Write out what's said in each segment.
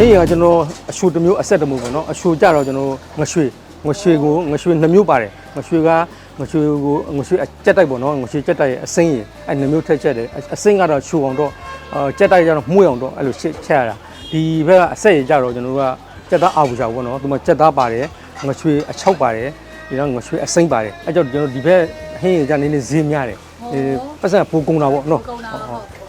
ဟင်းကကျွန်တော်အရှူတစ်မျိုးအဆက်တစ်မျိုးပေါ့နော်အရှူကြတော့ကျွန်တော်ငရွှေငရွှေကိုငရွှေနှစ်မျိုးပါတယ်ငရွှေကငရွှေကိုငရွှေအကြက်တိုက်ပေါ့နော်ငရွှေကြက်တိုက်ရဲ့အစိမ်းရင်အဲ့နှစ်မျိုးထက်ချက်တယ်အစိမ်းကတော့ရှူအောင်တော့အာကြက်တိုက်ကျတော့မှုအောင်တော့အဲ့လိုချက်ချက်ရတာဒီဘက်ကအဆက်ရကြတော့ကျွန်တော်တို့ကကြက်သားအာဘူချာပေါ့နော်ဒီမှာကြက်သားပါတယ်ငရွှေအချောက်ပါတယ်ဒီတော့ငရွှေအစိမ်းပါတယ်အဲ့ကြောင့်ကျွန်တော်ဒီဘက်ဟင်းရကြနေနေဈေးများတယ်ဒီပတ်စံပိုကုန်တာပေါ့နော်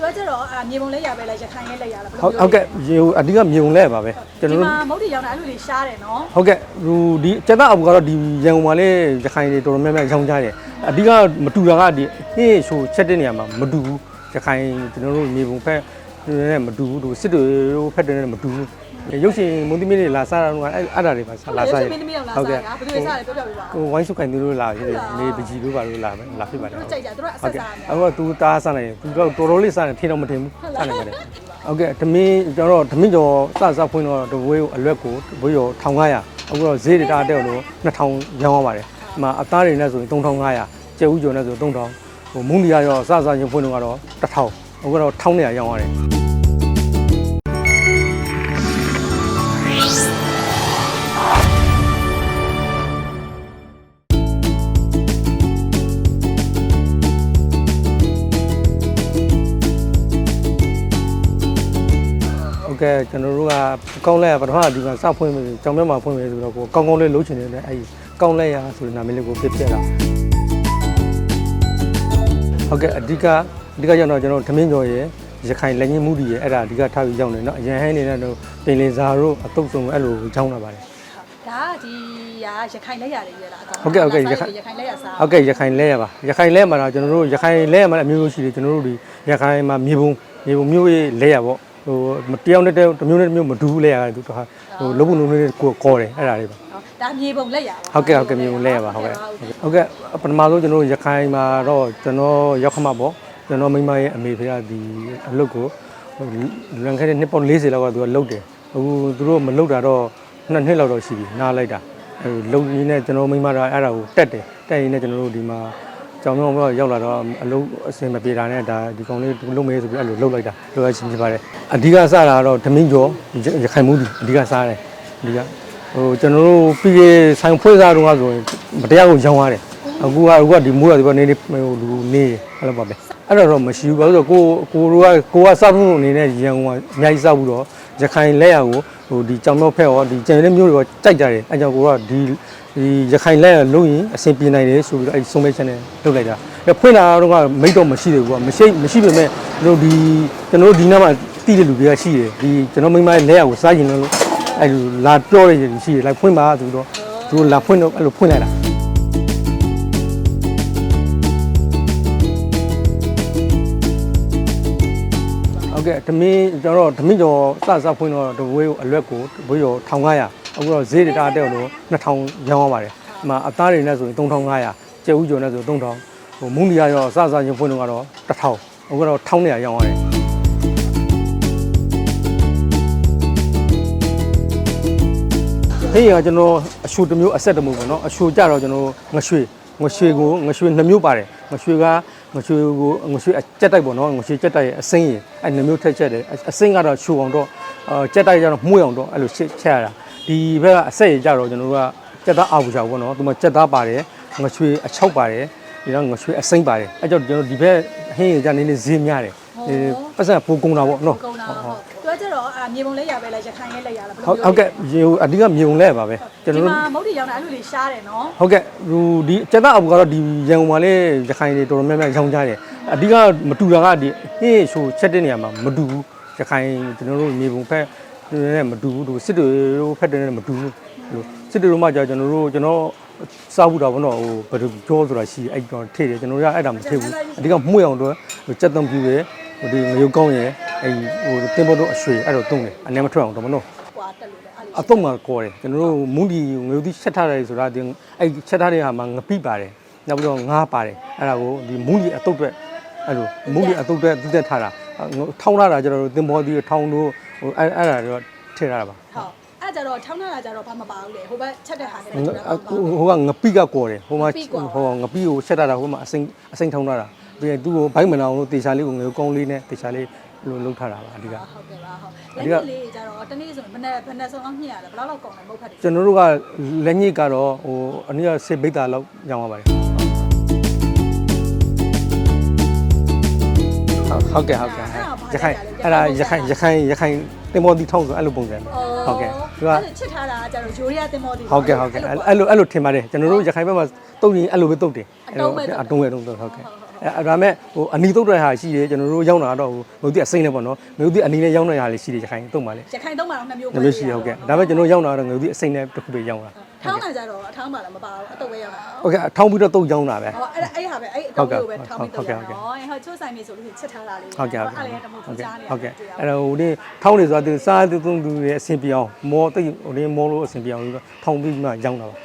ကုန်တာဟုတ်သူကကျတော့အာမြေပုံလက်ရပဲလားရခိုင်ရဲ့လက်ရလားဘယ်ဟုလိုတ်ဟုတ်ကဲ့ရေအဓိကမြုံလဲပါပဲကျွန်ဒီတော်တို့မှာမုတ်တီရောင်းတာအဲ့လိုတွေရှားတယ်နော်ဟုတ်ကဲ့ဟိုဒီကျက်သားအဘူကတော့ဒီရန်ကုန်မှာလည်းရခိုင်တွေတော်တော်များများရောင်းကြတယ်အဓိကမတူတာကဒီဟင်းရှိုးချက်တဲ့နေရာမှာမတူဘူးရခိုင်ကျွန်တော်တို့မြေပုံဖက်နဲ့မတူဘူးသူစစ်တွေဖက်တွေနဲ့မတူဘူး ရုပ်ရှင်မုန်တိမင်းတွေလာစားတာတော့အဲ့အဲ့ဒါတွေပါလာစားရမင်းသမီးအောင်လာစားတာဘယ်သူတွေစားလဲပြောပြပေးပါဟိုဝိုင်းစုကင်သူတို့လာဖြစ်တယ်နေပကြီးတို့ပါလို့လာပဲလာဖြစ်ပါတယ်သူတို့ကြိုက်ကြသူတို့အဟုဆက်တ်ကဲ့စားတယ်အခုက तू တားစားနေသူတော့တော်တော်လေးစားနေထင်တော့မထင်ဘူးစားနေပါတယ်ဟုတ်ကဲ့ဓမင်းကျွန်တော်ဓမင်းကျော်စစဖွင့်တော့တဘွေးကိုအလွက်ကိုတဘွေးကျော်1500အခုတော့ဈေးတွေတာတက်လို့2000ရောင်းရပါတယ်ဒီမှာအသားတွေနဲ့ဆိုရင်3500ကျဲဥကျော်နဲ့ဆို3000ဟိုမုန်းဒီရရောစစချင်းဖွင့်တော့ကတော့1000အခုတော့1200ရောင်းရတယ် ကဲ့ကျွန်တော်တို့ကကောင်းလဲပထမဒီမှာစဖွင့်ပြီကြောင်မြတ်မှာဖွင့်ပြီဆိုတော့ကိုကောင်းကောင်းလေးလုံးချင်နေတယ်အဲဒီကောင်းလဲရဆိုတဲ့နာမည်လေးကိုပြပြတာဟုတ်ကဲ့အဓိကအဓိကကြောင့်တော့ကျွန်တော်ဓမင်းကျော်ရဲ့ရခိုင်လက်ညှိမှုတွေရဲ့အဲ့ဒါအဓိကထားပြီးကြောင်းနေเนาะအရင်ဟိုင်းနေတဲ့တော့ပင်လင်စာတို့အတုပ်ဆုံးအဲ့လိုကြောင်းလာပါတယ် ဒါကဒီရရခိုင်လက်ရတယ်ရလားအကောင် ဟုတ်ကဲ့ဟုတ်ကဲ့ရခိုင် ရခိုင်လက်ရစား ဟုတ်ကဲ့ရခိုင်လဲရပါရခိုင်လဲမှာတော့ကျွန်တော်တို့ရခိုင်လဲရမှာလည်းအမျိုးမျိုးရှိတယ်ကျွန်တော်တို့ဒီရခိုင်မှာမြေပုံမြေပုံမျိုးရေးလဲရပေါ့ ဟိုတယောက်နဲ့တယောက်တစ်မျိုးနဲ့တစ်မျိုးမတူဘူးလဲရတယ်သူကဟိုလုံးဝလုံးလေးကိုကောတယ်အဲ့ဒါလေးပါဒါမြေပုံလက်ရပါဟုတ်ကဲ့ဟုတ်ကဲ့မြေပုံလဲရပါဟုတ်ကဲ့ဟုတ်ကဲ့ပထမဆုံးကျွန်တော်တို့ရခိုင်မှာတော့ကျွန်တော်ရောက်ခမပေါ့ကျွန်တော်မိမရဲ့အမေဖေကဒီအလုပ်ကိုလွန်ခဲ့တဲ့နှစ်ပေါင်း40လောက်ကသူကလုပ်တယ်အခုသူတို့မလုပ်တာတော့နှစ်နှစ်လောက်တော့ရှိပြီနားလိုက်တာအဲလုံရင်းနဲ့ကျွန်တော်မိမကအဲ့ဒါကိုတက်တယ်တက်ရင်းနဲ့ကျွန်တော်တို့ဒီမှာ ကြောင်မြောင်းတော့ရောက်လာတော့အလုပ်အစင်မပြေတာနဲ့ဒါဒီကောင်လေးလုပ်မေးဆိုပြီးအဲ့လိုလုပ်လိုက်တာလုပ်ရချင်းဖြစ်ပါတယ်အဓိကစတာကတော့ဓမင်းကျော်ရခိုင်မှုအဓိကစားတယ်အဓိကဟိုကျွန်တော်တို့ပြီးရဆိုင်ဖွဲ့စားတော့ကဆိုရင်မတရားကိုရောင်းရတယ်အခုကအခုကဒီမိုးရဒီဘက်နေနေဟိုလူနေအဲ့လိုပါပဲအဲ့တော့တော့မရှိဘူးဘာလို့လဲဆိုတော့ကိုကိုတို့ကကိုကစဖို့အနေနဲ့ရန်ကုန်ကအများကြီးစဖို့တော့ ရခိုင်လက်ရကိုဟိုဒီကြောင်မြောက်ဖက်ရောဒီကျန်တဲ့မျိုးတွေရောကြိုက်ကြတယ်အဲ့ကြောင့်ကိုကဒီဒီရခိုင်လက်ရလုံးရင်အဆင်ပြေနိုင်တယ်ဆိုပြီးတော့အဲ့ဆုံးမဲချက်နဲ့လုပ်လိုက်တာအဲ့ဖွင့်လာတော့ကမိတ်တော့မရှိသေးဘူးကမရှိမရှိပေမဲ့တို့ဒီကျွန်တော်တို့ဒီနားမှာတီးတဲ့လူတွေကရှိတယ်ဒီကျွန်တော်မိမရဲ့လက်ရကိုစားရင်လို့အဲ့လိုလာပြောရရင်ရှိတယ်လိုက်ဖွင့်ပါသူတော့သူတို့လာဖွင့်တော့အဲ့လိုဖွင့်လိုက်တာ ဟုတ်ကဲ့ဓမင်းကျွန်တော်ဓမင်းကျော်စစဖွင့်တော့တဘွေးကိုအလွက်ကိုတဘွေးရော1500အခုတော့ဈေးတွေတာတက်လို့2000ရောင်းရပါတယ်ဒီမှာအသားတွေနဲ့ဆိုရင်3500ကျဲဥကျော်နဲ့ဆို3000ဟိုမုန်းဒီရရောစစချင်းဖွင့်တော့ကတော့1000အခုတော့1200ရောင်းရတယ်ဟင်းကကျွန်တော်အရှူတစ်မျိုးအဆက်တစ်မျိုးပေါ့နော်အရှူကြတော့ကျွန်တော်ငရွှေငရွှေကိုငရွှေနှစ်မျိုးပါတယ်ငရွှေက ငရွှေကိုငရွှေအကြက်တိုက်ပေါ့နော်ငရွှေကြက်တိုက်ရဲ့အစိမ်းရင်အဲ့နှစ်မျိုးထက်ချက်တယ်အစိမ်းကတော့ရှူအောင်တော့အာကြက်တိုက်ကျတော့မှုအောင်တော့အဲ့လိုချက်ချက်ရတာဒီဘက်ကအဆက်ရကြတော့ကျွန်တော်တို့ကကြက်သားအာဘူချာပေါ့နော်ဒီမှာကြက်သားပါတယ်ငရွှေအချောက်ပါတယ်ဒီတော့ငရွှေအစိမ်းပါတယ်အဲ့ကြောင့်ကျွန်တော်ဒီဘက်ဟင်းရကြနေနေဈေးများတယ်ဒီပတ်စံပိုကုန်တာပေါ့နော်ကုန်တာဟုတ်သူကကျတော့အာမြေပုံလက်ရပဲလားရခိုင်ရဲ့လက်ရလားဘယ်ဟုတ်လိုဟုတ်ကဲ့ရေအဓိကမြုံလဲပါပဲကျွန်ဒီတော်တို့မှာမုတ်တီရောင်းတာအဲ့လိုတွေရှားတယ်နော်ဟုတ်ကဲ့ ဟိုဒီကျက်သားအဘူကတော့ဒီရန်ကုန်မှာလည်းရခိုင်တွေတော်တော်များများရောင်းကြတယ်အဓိကမတူတာကဒီဟင်းရှိုးချက်တဲ့နေရာမှာမတူဘူးရခိုင်ကျွန်တော်တို့မြေပုံဖက်နဲ့မတူဘူးသူစစ်တွေဖက်တဲ့နဲ့မတူဘူးလို့စစ်တွေတို့မှကြာကျွန်တော်တို့ကျွန်တော်စားဘူးတာဘောနော်ဟိုဘယ်လိုကြောဆိုတာရှိအဲ့တော့ထည့်တယ်ကျွန်တော်တို့ကအဲ့ဒါမထည့်ဘူးအဓိကမှုရအောင်တော့စက်သွန်ပြူရယ်ဟိုဒီငရုတ်ကောင်းရယ်အဲ့ဟိုတင်ပေါ်တော့အရွှေအဲ့တော့တုံးတယ်အနေမထွက်အောင်တော့မနော်ကွာတက်လို့လေ အဲ့လိုအတော့မှာကောတယ်ကျွန်တော်တို့မုန်ဒီငရုတ်တိချက်ထားတယ်ဆိုတာဒီအဲ့ချက်ထားတဲ့ဟာမှာငပိပါတယ်နောက်ပြီးတော့ငါးပါတယ်အဲ့ဒါကိုဒီမုန်ဒီအတုတ်အတွက်အဲ့လိုမုန်ဒီအတုတ်အတွက်သူတက်ထားတာထောင်းထားတာကျတော့တင်ပေါ်ဒီထောင်းတို့ဟိုအဲ့အဲ့ဒါတော့ထည့်ထားတာပါဟုတ်အဲ့ကြတော့ထောင်းထားတာကြတော့ဘာမပါဘူးလေဟိုဘက်ချက်တဲ့ဟာနဲ့ဟိုတူတာပါဟိုကငပိကကောတယ်ဟိုမှာငပိကွာဟိုငပိကိုချက်ထားတာဟိုမှာအစိမ့်အစိမ့်ထောင်းထားတာပြီးရင်သူ့ကိုဘိုက်မနာအောင်လို့တေချာလေးကိုငရုတ်ကောင်းလေးနဲ့တေချာလေး လိုလုပ်ထားတာပါအဓိကဟုတ်ကဲ့ပါဟုတ်အဓိဒီကကလေးကြတော့တနေ့ဆိုရင်ဘယ်နဲ့ဘယ်နဲ့ဆုံးအောင်ညှရလဲဘယ်လောက်လောက်ကုန်လဲမဟုတ်ဖက်တယ်ကျွန်တော်တို့ကလက်ညစ်ကတော့ဟိုအနည်းစေဘိတ်တာလောက်ရောင်းရပါတယ်ဟုတ်ကဲ့ဟုတ်ကဲ့ရခိုင်အဲ့ဒါရခိုင်ရခိုင်ရခိုင်တင်မော်တီထောင်းဆိုအဲ့လိုပုံစံဟုတ်ကဲ့သူကအဲ့ချစ်ထားတာကြတော့ဂျိုရီယာတင်မော်တီဟုတ်ကဲ့ဟုတ်ကဲ့အဲ့လိုအဲ့လိုထင်ပါတယ်ကျွန်တော်တို့ရခိုင်ဘက်မှာတုတ်ရင်အဲ့လိုပဲတုတ်တယ်အတုံးပဲတုတ်တယ်အတုံးပဲတုတ်တယ်ဟုတ်ကဲ့ အဲ့ဒါမဲ့ဟိုအနီတုတ်တဲ့ဟာရှိတယ်ကျွန်တော်တို့ရောက်လာတော့ဟိုမြို့တိအစိမ့်နဲ့ပေါ့နော်မြို့တိအနီနဲ့ရောက်နေတဲ့ဟာလေးရှိတယ်ရခိုင်တုတ်ပါလေရခိုင်သုံးပါတော့နှစ်မျိုးဒါမျိုးရှိတယ်ဟုတ်ကဲ့ဒါမဲ့ကျွန်တော်ရောက်လာတော့မြို့တိအစိမ့်နဲ့တစ်ခုပဲရောက်လာထောင်းတာကြတော့အထောင်းပါလားမပါဘူးအတုပ်ပဲရောက်တာဟုတ်ကဲ့ထောင်းပြီးတော့တုတ်ရောက်လာပဲဟောအဲ့အဲ့ဟာပဲအဲ့အတုပ်လေးကိုပဲထောင်းပြီးတော့ရအောင်ဟောဟောချိုးဆိုင်နေဆိုလို့ချစ်ထားတာလေးဟုတ်ကဲ့ဟုတ်အဲ့ကဲ့လေးတမို့ဟုတ်ချားနေကဲ့အဲ့တော့ဟိုဒီထောင်းနေဆိုတာသူစားသူသုံးသူရဲ့အဆင်ပြေအောင်မောတိတ်ဟိုဒီမောလို့အဆင်ပြေအောင်လို့ထောင်းပြီးမှရောင်းတာပါ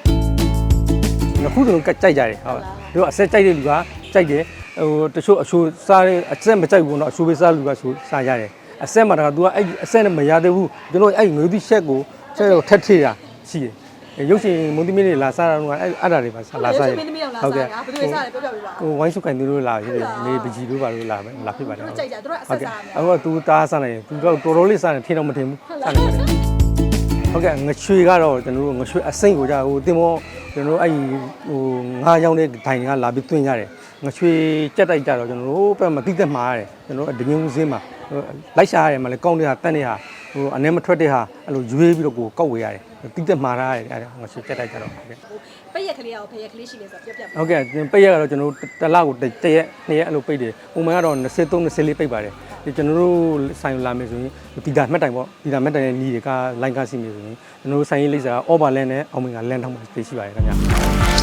နှစ်ခုစလုံးကကြိုက်ကြတယ်ဟုတ်ဒီတော့အဆက်ကြိုက်တဲ့လူကကြိုက်တယ် ဟိုတချို့အချိုးစားတဲ့အဆက်မကြိုက်ဘူးတော့အချိုးပဲစားလူကဆိုစားရတယ်အဆက်မှာတော့ तू ကအဲ့အဆက်နဲ့မရသေးဘူးကျွန်တော်အဲ့မျိုးသီးရှက်ကိုချက်ကိုထက်ထေးတာရှိတယ်ရုပ်ရှင်မုန်တိမင်းတွေလာစားတာတော့အဲ့အဲ့ဒါတွေပါလာစားရ မင်းသမီးအောင်လာစားတာဘယ်သူစားလဲပြောပြပေးပါ ဟိုဝိုင်းစုကင်သူတို့လာရတယ်မေပကြီးတို့ပါလို့လာပဲလာဖြစ်ပါတယ် သူတို့ကြိုက်ကြသူတို့အဆက်စားများ အခုက तू တားစားနေတယ် तू တော့တော်တော်လေးစားနေထင်တော့မထင်ဘူးစားနေတယ်ဟုတ်ကဲ့ငချွေကတော့ကျွန်တော်တို့ငချွေအစိမ့်ကိုကြာဟိုတင်မောကျွန်တော်တို့အဲ့ဟိုငါးရောင်းတဲ့ဒိုင်ကလာပြီးတွင်းရတယ် ငချွေကြက်တိုက်ကြတော့ကျွန်တော်တို့ဘက်မှာတိသက်မှာရတယ်ကျွန်တော်တို့ဒငင်းစင်းမှာလိုက်ရှာရတယ်မလဲကောင်းတဲ့ဟာတက်တဲ့ဟာဟိုအနေမထွက်တဲ့ဟာအဲ့လိုရွေးပြီးတော့ကိုကောက်ဝေရတယ်တိသက်မှာရတယ်အဲ့ဒါငချွေကြက်တိုက်ကြတော့ဟုတ်ကဲ့ပိတ်ရက်ကလေးအောင်ဖရက်လေးရှိလဲဆိုပြောပြပေးဟုတ်ကဲ့ပိတ်ရက်ကတော့ကျွန်တော်တို့တစ်လကိုတစ်ရက်နှစ်ရက်အဲ့လိုပိတ်တယ်ပုံမှန်ကတော့23 24ပိတ်ပါတယ်ဒီကျွန်တော်တို့ဆိုင်လာမယ်ဆိုရင်ဒီတာမှတ်တိုင်ပေါ့ဒီတာမှတ်တိုင်ရဲ့ညီတွေကလိုင်းကားစီမယ်ဆိုရင်ကျွန်တော်တို့ဆိုင်ရေးလိပ်စာ overland နဲ့အောင်မင်္ဂလန်ထောင်းမှာသိရှိပါတယ်ခင်ဗျာ